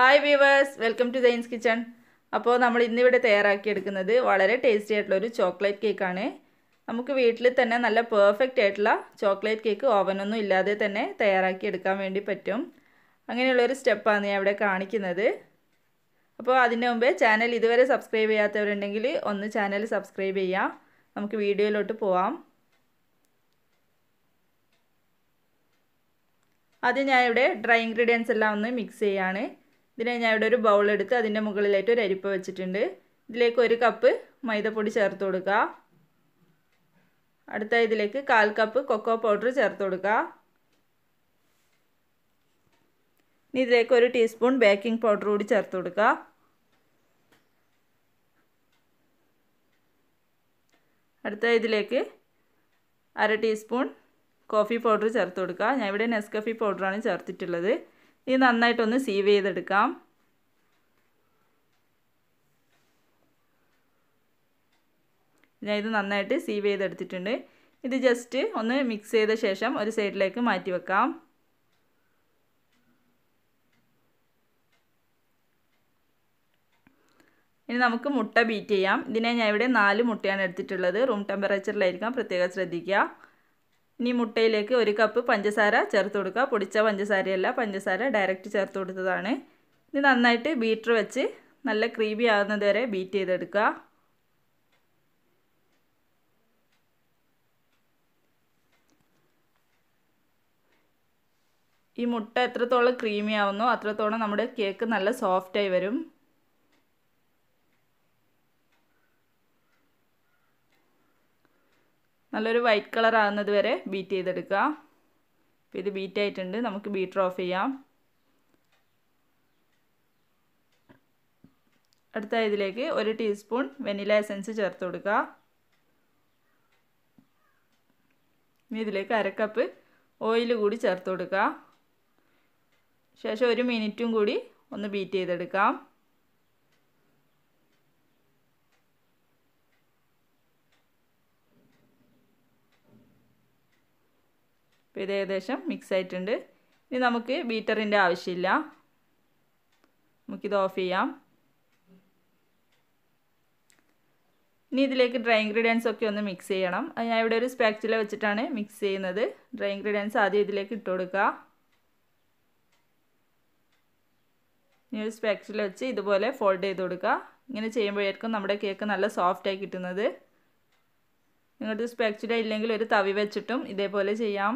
Hi viewers welcome to Dine's kitchen അപ്പോൾ നമ്മൾ ഇന്നിവിടെ തയ്യാറാക്കിയെടുക്കുന്നത് വളരെ ടേസ്റ്റി ആയിട്ടുള്ള ഒരു ചോക്ലേറ്റ് കേക്കാണ് നമുക്ക് വീട്ടിൽ തന്നെ നല്ല പെർഫെക്റ്റ് ആയിട്ടുള്ള ചോക്ലേറ്റ് കേക്ക് ഓവനൊന്നും ഇല്ലാതെ തന്നെ തയ്യാറാക്കി എടുക്കാൻ വേണ്ടി പറ്റും. അങ്ങനെയുള്ളൊരു സ്റ്റെപ്പാണ് ഞാൻ ഇവിടെ കാണിക്കുന്നത്. അപ്പോൾ അതിന് മുമ്പേ ചാനൽ ഇതുവരെ സബ്സ്ക്രൈബ് ചെയ്യാത്തവരുണ്ടെങ്കിൽ ഒന്ന് ചാനൽ സബ്സ്ക്രൈബ് ചെയ്യാം. നമുക്ക് വീഡിയോയിലോട്ട് പോവാം. ആദ്യം ഞാൻ ഇവിടെ ഡ്രൈ ഇൻഗ്രീഡിയൻസ് എല്ലാം ഒന്ന് മിക്സ് ചെയ്യാണ്. ഇതിനെ ഞാൻ ഇവിടെ ഒരു ബൗൾ എടുത്ത് അതിന്റെ മുകളിലായിട്ട് ഒരു അരിപ്പ വെച്ചിട്ടുണ്ട്. ഇതിലേക്ക് ഒരു കപ്പ് മൈദപ്പൊടി ചേർത്ത് കൊടുക്കുക. അടുത്ത ഇതിലേക്ക് കാൽ കപ്പ് കൊക്കോ പൗഡർ ചേർത്ത് കൊടുക്കുക. ഇനി ഇതിലേക്ക് ഒരു ടീസ്പൂൺ ബേക്കിംഗ് പൗഡർ കൂടി ചേർത്ത് കൊടുക്കുക. അടുത്ത ഇതിലേക്ക് അര ടീസ്പൂൺ കോഫി പൗഡർ ചേർത്ത് കൊടുക്കുക. ഞാൻ ഇവിടെ നെസ്കഫി പൗഡറാണ് ചേർത്തിട്ടുള്ളത്. ഇത് നന്നായിട്ടൊന്ന് സീവ് ചെയ്തെടുക്കാം. ഞാൻ ഇത് നന്നായിട്ട് സീവ് ചെയ്തെടുത്തിട്ടുണ്ട്. ഇത് ജസ്റ്റ് ഒന്ന് മിക്സ് ചെയ്ത ശേഷം ഒരു സൈഡിലേക്ക് മാറ്റി വെക്കാം. ഇനി നമുക്ക് മുട്ട ബീറ്റ് ചെയ്യാം. ഇതിനെ ഞാൻ ഇവിടെ നാല് മുട്ടയാണ് എടുത്തിട്ടുള്ളത്. റൂം ടെമ്പറേച്ചറിലായിരിക്കാം പ്രത്യേകം ശ്രദ്ധിക്കുക. ഇനി മുട്ടയിലേക്ക് ഒരു കപ്പ് പഞ്ചസാര ചേർത്ത് കൊടുക്കുക. പൊടിച്ച പഞ്ചസാരയല്ല പഞ്ചസാര ഡയറക്റ്റ് ചേർത്ത് കൊടുത്തതാണ്. ഇത് നന്നായിട്ട് ബീറ്റർ വെച്ച് നല്ല ക്രീമി ആകുന്നത് വരെ ബീറ്റ് ചെയ്തെടുക്കുക. ഈ മുട്ട എത്രത്തോളം ക്രീമി ആവുന്നോ അത്രത്തോളം നമ്മുടെ കേക്ക് നല്ല സോഫ്റ്റായി വരും. നല്ലൊരു വൈറ്റ് കളർ ആകുന്നത് വരെ ബീറ്റ് ചെയ്തെടുക്കുക. അപ്പോൾ ഇത് ബീറ്റ് ആയിട്ടുണ്ട്. നമുക്ക് ബീറ്റർ ഓഫ് ചെയ്യാം. അടുത്ത ഇതിലേക്ക് ഒരു ടീസ്പൂൺ വെനില എസൻസ് ചേർത്ത് കൊടുക്കുക. ഇനി ഇതിലേക്ക് അരക്കപ്പ് ഓയിൽ കൂടി ചേർത്ത് കൊടുക്കുക. ശേഷം ഒരു മിനിറ്റും കൂടി ഒന്ന് ബീറ്റ് ചെയ്തെടുക്കാം. ഇപ്പോൾ ഇത് ഏകദേശം മിക്സ് ആയിട്ടുണ്ട്. ഇനി നമുക്ക് ബീറ്ററിന്റെ ആവശ്യമില്ല. നമുക്കിത് ഓഫ് ചെയ്യാം. ഇനി ഇതിലേക്ക് ഡ്രൈ ഇൻഗ്രീഡിയൻസ് ഒക്കെ ഒന്ന് മിക്സ് ചെയ്യണം. ഞാൻ ഇവിടെ ഒരു സ്പാക്ചുല വെച്ചിട്ടാണ് മിക്സ് ചെയ്യുന്നത്. ഡ്രൈ ഇൻഗ്രീഡിയൻസ് ആദ്യം ഇതിലേക്ക് ഇട്ട് കൊടുക്കുക. ഇനി ഒരു സ്പാക്ചുല വെച്ച് ഇതുപോലെ ഫോൾഡ് ചെയ്ത് കൊടുക്കുക. ഇങ്ങനെ ചെയ്യുമ്പോഴായിരിക്കും നമ്മുടെ കേക്ക് നല്ല സോഫ്റ്റായി കിട്ടുന്നത്. നിങ്ങളുടെ സ്പാക്ചുല ഇല്ലെങ്കിൽ ഒരു തവി വെച്ചിട്ടും ഇതേപോലെ ചെയ്യാം.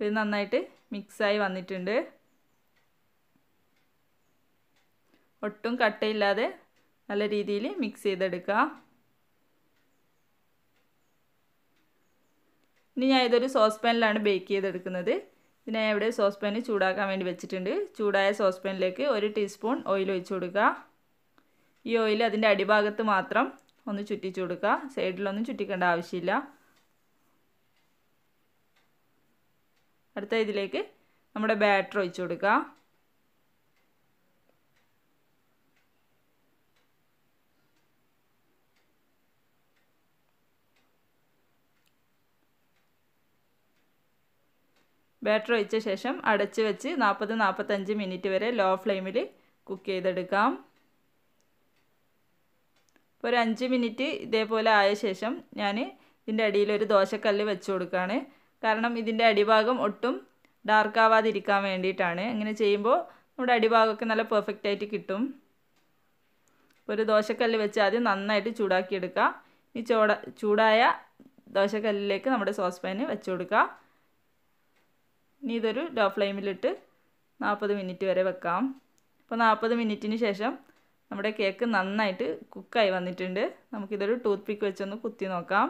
ഇത് നന്നായിട്ട് മിക്സായി വന്നിട്ടുണ്ട്. ഒട്ടും കട്ടയില്ലാതെ നല്ല രീതിയിൽ മിക്സ് ചെയ്തെടുക്കുക ഇനി ഞാൻ ഇതൊരു സോസ് പാനിലാണ് ബേക്ക് ചെയ്തെടുക്കുന്നത്. ഇതിനെ ഇവിടെ സോസ് പാന് ചൂടാക്കാൻ വേണ്ടി വെച്ചിട്ടുണ്ട്. ചൂടായ സോസ് പാനിലേക്ക് ഒരു ടീസ്പൂൺ ഓയിൽ ഒഴിച്ചു കൊടുക്കുക. ഈ ഓയിൽ അതിന്റെ അടിഭാഗത്ത് മാത്രം ഒന്ന് ചുറ്റിച്ചു കൊടുക്കുക. സൈഡിലൊന്നും ചുറ്റിക്കേണ്ട ആവശ്യമില്ല. അടുത്ത ഇതിലേക്ക് നമ്മുടെ ബാറ്റർ ഒഴിച്ചു കൊടുക്കുക. ബാറ്റർ ഒഴിച്ച ശേഷം അടച്ച് വെച്ച് നാൽപ്പത് നാൽപ്പത്തഞ്ച് മിനിറ്റ് വരെ ലോ ഫ്ലെയിമിൽ കുക്ക് ചെയ്തെടുക്കാം. ഇപ്പോൾ ഒരു അഞ്ച് മിനിറ്റ് ഇതേപോലെ ആയ ശേഷം ഞാൻ ഇതിന്റെ അടിയിൽ ഒരു ദോശക്കല്ല് വെച്ച് കൊടുക്കുകയാണ് കാരണം ഇതിന്റെ അടിഭാഗം ഒട്ടും ഡാർക്ക് ആവാതിരിക്കാൻ വേണ്ടിയിട്ടാണ്. അങ്ങനെ ചെയ്യുമ്പോൾ നമ്മുടെ അടിഭാഗമൊക്കെ നല്ല പെർഫെക്റ്റ് ആയിട്ട് കിട്ടും. ഒരു ദോശക്കല്ല് വെച്ച് ആദ്യം നന്നായിട്ട് ചൂടാക്കിയെടുക്കുക ഈ ചൂട ചൂടായ ദോശക്കല്ലിലേക്ക് നമ്മുടെ സോസ് പാന് വെച്ച് കൊടുക്കുക ഇനി ഇതൊരു ലോ ഫ്ലെയിമിലിട്ട് നാൽപ്പത് മിനിറ്റ് വരെ വെക്കാം. അപ്പോൾ നാൽപ്പത് മിനിറ്റിന് ശേഷം നമ്മുടെ കേക്ക് നന്നായിട്ട് കുക്കായി വന്നിട്ടുണ്ട്. നമുക്കിതൊരു ടൂത്ത് പിക്ക് വെച്ചൊന്ന് കുത്തി നോക്കാം.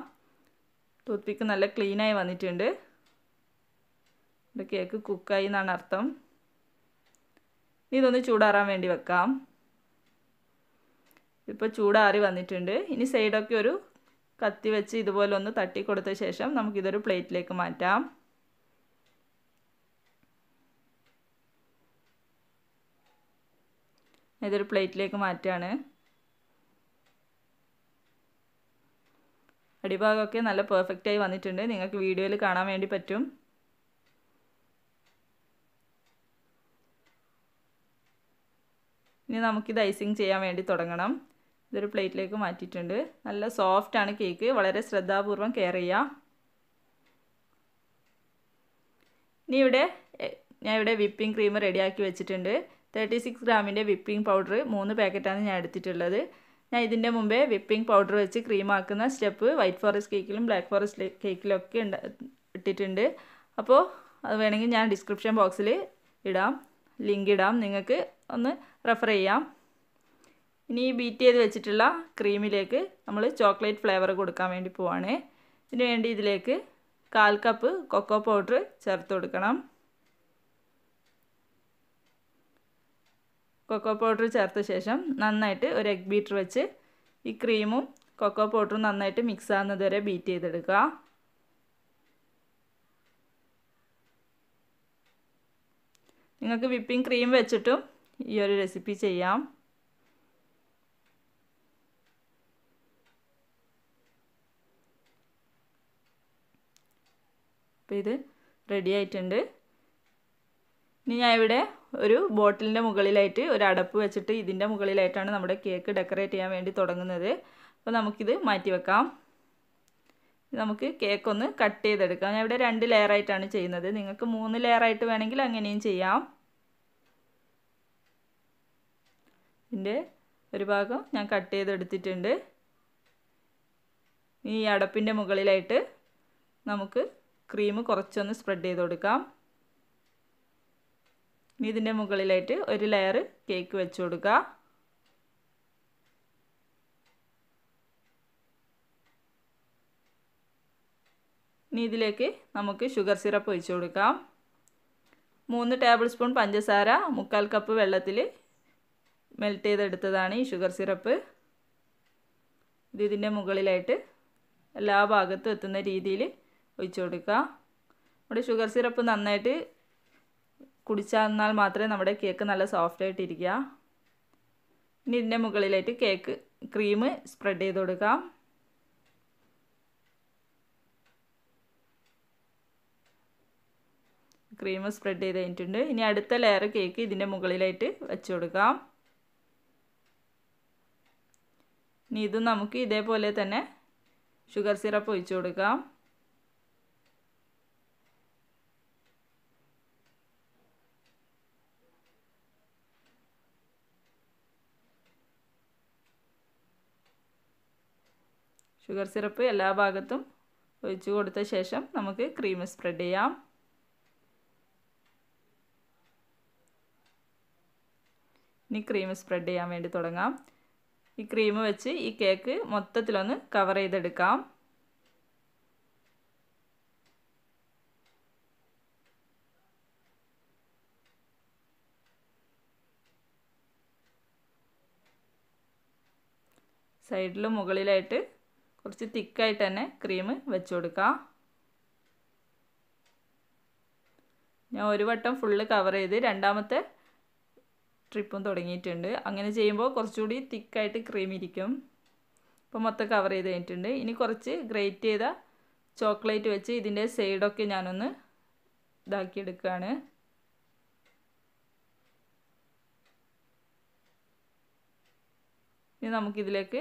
ടൂത്ത് പിക്ക് നല്ല ക്ലീനായി വന്നിട്ടുണ്ട്. കേക്ക് കുക്കായി എന്നാണ് അർത്ഥം. ഇതൊന്ന് ചൂടാറാൻ വേണ്ടി വെക്കാം. ഇപ്പോൾ ചൂടാറി വന്നിട്ടുണ്ട്. ഇനി സൈഡൊക്കെ ഒരു കത്തി വെച്ച് ഇതുപോലെ ഒന്ന് തട്ടി കൊടുത്ത ശേഷം നമുക്കിതൊരു പ്ലേറ്റിലേക്ക് മാറ്റാം. ഇതൊരു പ്ലേറ്റിലേക്ക് മാറ്റുകയാണ് അടിഭാഗമൊക്കെ നല്ല പെർഫെക്റ്റായി വന്നിട്ടുണ്ട്. നിങ്ങൾക്ക് വീഡിയോയിൽ കാണാൻ വേണ്ടി പറ്റും. ഇനി നമുക്കിത് ഐസിങ് ചെയ്യാൻ വേണ്ടി തുടങ്ങണം. ഇതൊരു പ്ലേറ്റിലേക്ക് മാറ്റിയിട്ടുണ്ട്. നല്ല സോഫ്റ്റ് ആണ് കേക്ക് വളരെ ശ്രദ്ധാപൂർവം കെയർ ചെയ്യാം. ഇനി ഇവിടെ ഞാൻ ഇവിടെ വിപ്പിംഗ് ക്രീം റെഡിയാക്കി വെച്ചിട്ടുണ്ട്. തേർട്ടി സിക്സ് ഗ്രാമിന്റെ വിപ്പിംഗ് പൗഡർ മൂന്ന് പാക്കറ്റാണ് ഞാൻ എടുത്തിട്ടുള്ളത്. ഞാൻ ഇതിന്റെ മുമ്പേ വിപ്പിംഗ് പൗഡർ വെച്ച് ക്രീം ആക്കുന്ന സ്റ്റെപ്പ് വൈറ്റ് ഫോറസ്റ്റ് കേക്കിലും ബ്ലാക്ക് ഫോറസ്റ്റ് കേക്കിലും ഒക്കെ ഉണ്ട് ഇട്ടിട്ടുണ്ട്. അപ്പോൾ അത് വേണമെങ്കിൽ ഞാൻ ഡിസ്ക്രിപ്ഷൻ ബോക്സിൽ ഇടാം. ലിങ്ക് ഇടാം. നിങ്ങൾക്ക് ഒന്ന് റെഫർ ചെയ്യാം. ഇനി ഈ ബീറ്റ് ചെയ്ത് വെച്ചിട്ടുള്ള ക്രീമിലേക്ക് നമ്മൾ ചോക്ലേറ്റ് ഫ്ലേവർ കൊടുക്കാൻ വേണ്ടി പോവാണ്. ഇതിന് വേണ്ടി ഇതിലേക്ക് കാൽ കപ്പ് കൊക്കോ പൗഡർ ചേർത്ത് കൊടുക്കണം. കൊക്കോ പൗഡർ ചേർത്ത ശേഷം നന്നായിട്ട് ഒരു എഗ് ബീറ്റർ വെച്ച് ഈ ക്രീമും കൊക്കോ പൗഡറും നന്നായിട്ട് മിക്സ് ആകുന്നത് വരെ ബീറ്റ് ചെയ്തെടുക്കുക. നിങ്ങൾക്ക് വിപ്പിംഗ് ക്രീം വെച്ചിട്ടും ഈ ഒരു റെസിപ്പി ചെയ്യാം. അപ്പോൾ ഇത് റെഡി ആയിട്ടുണ്ട്. ഇനി ഞാൻ ഇവിടെ ഒരു ബോട്ടിലിന്റെ മുകളിലായിട്ട് ഒരു അടപ്പ് വെച്ചിട്ട് ഇതിന്റെ മുകളിലായിട്ടാണ് നമ്മുടെ കേക്ക് ഡെക്കറേറ്റ് ചെയ്യാൻ വേണ്ടി തുടങ്ങുന്നത്. അപ്പോൾ നമുക്കിത് മാറ്റി വെക്കാം. നമുക്ക് കേക്ക് ഒന്ന് കട്ട് ചെയ്തെടുക്കാം. ഞാൻ ഇവിടെ രണ്ട് ലെയറായിട്ടാണ് ചെയ്യുന്നത്. നിങ്ങൾക്ക് മൂന്ന് ലെയറായിട്ട് വേണമെങ്കിൽ അങ്ങനെയും ചെയ്യാം. ഇതിന്റെ ഒരു ഭാഗം ഞാൻ കട്ട് ചെയ്തെടുത്തിട്ടുണ്ട്. ഈ അടപ്പിന്റെ മുകളിലായിട്ട് നമുക്ക് ക്രീം കുറച്ചൊന്ന് സ്പ്രെഡ് ചെയ്ത് കൊടുക്കാം. ഇനി ഇതിന്റെ മുകളിലായിട്ട് ഒരു ലെയർ കേക്ക് വെച്ച് കൊടുക്കുക ഇനി ഇതിലേക്ക് നമുക്ക് ഷുഗർ സിറപ്പ് ഒഴിച്ചു കൊടുക്കാം. മൂന്ന് ടേബിൾ സ്പൂൺ പഞ്ചസാര മുക്കാൽ കപ്പ് വെള്ളത്തിൽ മെൽറ്റ് ചെയ്തെടുത്തതാണ് ഈ ഷുഗർ സിറപ്പ് ഇത് ഇതിന്റെ മുകളിലായിട്ട് എല്ലാ ഭാഗത്തും എത്തുന്ന രീതിയിൽ ഒഴിച്ചു കൊടുക്കുക നമ്മുടെ ഷുഗർ സിറപ്പ് നന്നായിട്ട് കുടിച്ചാൽ മാത്രമേ നമ്മുടെ കേക്ക് നല്ല സോഫ്റ്റ് ആയിട്ട് ഇരിക്കുക ഇനി ഇതിന്റെ മുകളിലായിട്ട് കേക്ക് ക്രീം സ്പ്രെഡ് ചെയ്ത് കൊടുക്കാം. ക്രീം സ്പ്രെഡ് ചെയ്ത് കഴിഞ്ഞിട്ടുണ്ട്. ഇനി അടുത്ത ലെയർ കേക്ക് ഇതിന്റെ മുകളിലായിട്ട് വെച്ച് കൊടുക്കാം. ഇനി ഇതും നമുക്ക് ഇതേപോലെ തന്നെ ഷുഗർ സിറപ്പ് ഒഴിച്ചു കൊടുക്കാം. ഷുഗർ സിറപ്പ് എല്ലാ ഭാഗത്തും ഒഴിച്ചു കൊടുത്ത ശേഷം നമുക്ക് ക്രീം സ്പ്രെഡ് ചെയ്യാം. ഇനി ക്രീം സ്പ്രെഡ് ചെയ്യാൻ വേണ്ടി തുടങ്ങാം. ഈ ക്രീം വെച്ച് ഈ കേക്ക് മൊത്തത്തിലൊന്ന് കവർ ചെയ്തെടുക്കാം. സൈഡിലും മുകളിലായിട്ട് കുറച്ച് തിക്കായിട്ട് തന്നെ ക്രീം വെച്ച് കൊടുക്കാം ഞാൻ ഒരു വട്ടം ഫുള്ള് കവർ ചെയ്ത് രണ്ടാമത്തെ ട്രിപ്പും തുടങ്ങിയിട്ടുണ്ട്. അങ്ങനെ ചെയ്യുമ്പോൾ കുറച്ചുകൂടി തിക്കായിട്ട് ക്രീം ഇരിക്കും. അപ്പോൾ മൊത്തം കവർ ചെയ്ത് കഴിഞ്ഞിട്ടുണ്ട്. ഇനി കുറച്ച് ഗ്രേറ്റ് ചെയ്ത ചോക്ലേറ്റ് വെച്ച് ഇതിന്റെ സൈഡൊക്കെ ഞാനൊന്ന് ഇതാക്കിയെടുക്കുകയാണ് ഇനി നമുക്കിതിലേക്ക്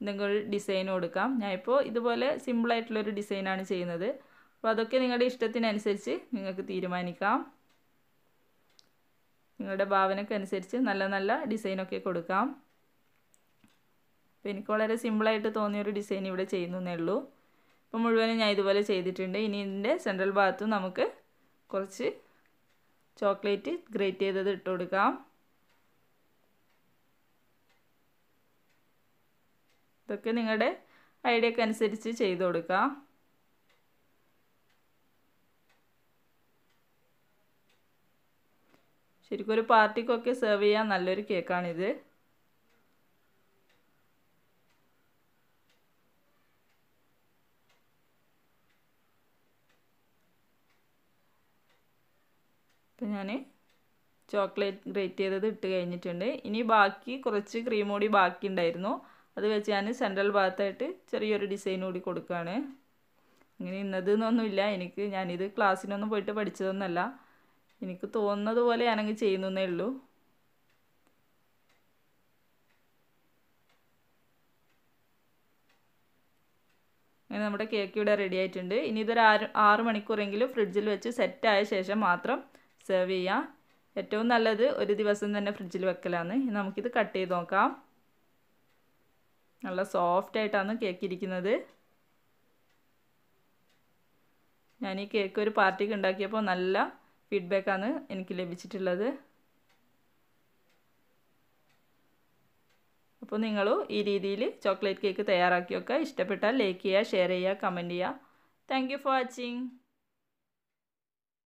എന്തെങ്കിലും ഡിസൈൻ കൊടുക്കാം. ഞാൻ ഞാനിപ്പോൾ ഇതുപോലെ സിമ്പിളായിട്ടുള്ളൊരു ഡിസൈനാണ് ചെയ്യുന്നത്. അപ്പോൾ അതൊക്കെ നിങ്ങളുടെ ഇഷ്ടത്തിനനുസരിച്ച് നിങ്ങൾക്ക് തീരുമാനിക്കാം. നിങ്ങളുടെ ഭാവനക്കനുസരിച്ച് നല്ല നല്ല ഡിസൈനൊക്കെ കൊടുക്കാം. അപ്പോൾ എനിക്ക് വളരെ സിമ്പിളായിട്ട് തോന്നിയൊരു ഡിസൈൻ ഇവിടെ ചെയ്യുന്നേ ഉള്ളൂ. അപ്പോൾ മുഴുവനും ഞാൻ ഇതുപോലെ ചെയ്തിട്ടുണ്ട്. ഇനി ഇതിന്റെ സെൻട്രൽ ഭാഗത്തും നമുക്ക് കുറച്ച് ചോക്ലേറ്റ് ഗ്രേറ്റ് ചെയ്തത് ഇട്ട് കൊടുക്കാം. ഇതൊക്കെ നിങ്ങളുടെ ഐഡിയക്ക് അനുസരിച്ച് ചെയ്ത് കൊടുക്കാം. ശരിക്കും ഒരു പാർട്ടിക്കൊക്കെ സെർവ് ചെയ്യാൻ നല്ലൊരു കേക്കാണിത് ഇപ്പം ഞാൻ ചോക്ലേറ്റ് ഗ്രേറ്റ് ചെയ്തത് ഇട്ട് കഴിഞ്ഞിട്ടുണ്ട്. ഇനി ബാക്കി കുറച്ച് ക്രീം കൂടി ബാക്കി ഉണ്ടായിരുന്നു അത് വെച്ച് ഞാൻ സെൻട്രൽ ഭാഗത്തായിട്ട് ചെറിയൊരു ഡിസൈൻ കൂടി കൊടുക്കുകയാണ് ഇങ്ങനെ ഇന്നത് എന്നൊന്നുമില്ല എനിക്ക് ഞാനിത് ക്ലാസ്സിനൊന്നും പോയിട്ട് പഠിച്ചതൊന്നല്ല. എനിക്ക് തോന്നുന്നത് പോലെ ഞാനങ്ങ് ചെയ്യുന്നേ ഉള്ളൂ. അങ്ങനെ നമ്മുടെ കേക്ക് ഇവിടെ റെഡി ആയിട്ടുണ്ട്. ഇനി ഇതൊരു ആറ് ആറ് മണിക്കൂറെങ്കിലും ഫ്രിഡ്ജിൽ വെച്ച് സെറ്റായ ശേഷം മാത്രം സെർവ് ചെയ്യാം. ഏറ്റവും നല്ലത് ഒരു ദിവസം തന്നെ ഫ്രിഡ്ജിൽ വെക്കലാണ് നമുക്കിത് കട്ട് ചെയ്ത് നോക്കാം. നല്ല സോഫ്റ്റ് ആയിട്ടാണ് കേക്ക് ഇരിക്കുന്നത്. ഞാൻ ഈ കേക്ക് ഒരു പാർട്ടിക്ക് ഉണ്ടാക്കിയപ്പോൾ നല്ല ഫീഡ്ബാക്കാണ് എനിക്ക് ലഭിച്ചിട്ടുള്ളത്. അപ്പോൾ നിങ്ങളും ഈ രീതിയിൽ ചോക്ലേറ്റ് കേക്ക് തയ്യാറാക്കിയൊക്കെ ഇഷ്ടപ്പെട്ടാൽ ലൈക്ക് ചെയ്യുക ഷെയർ ചെയ്യുക കമന്റ് ചെയ്യുക. Thank for watching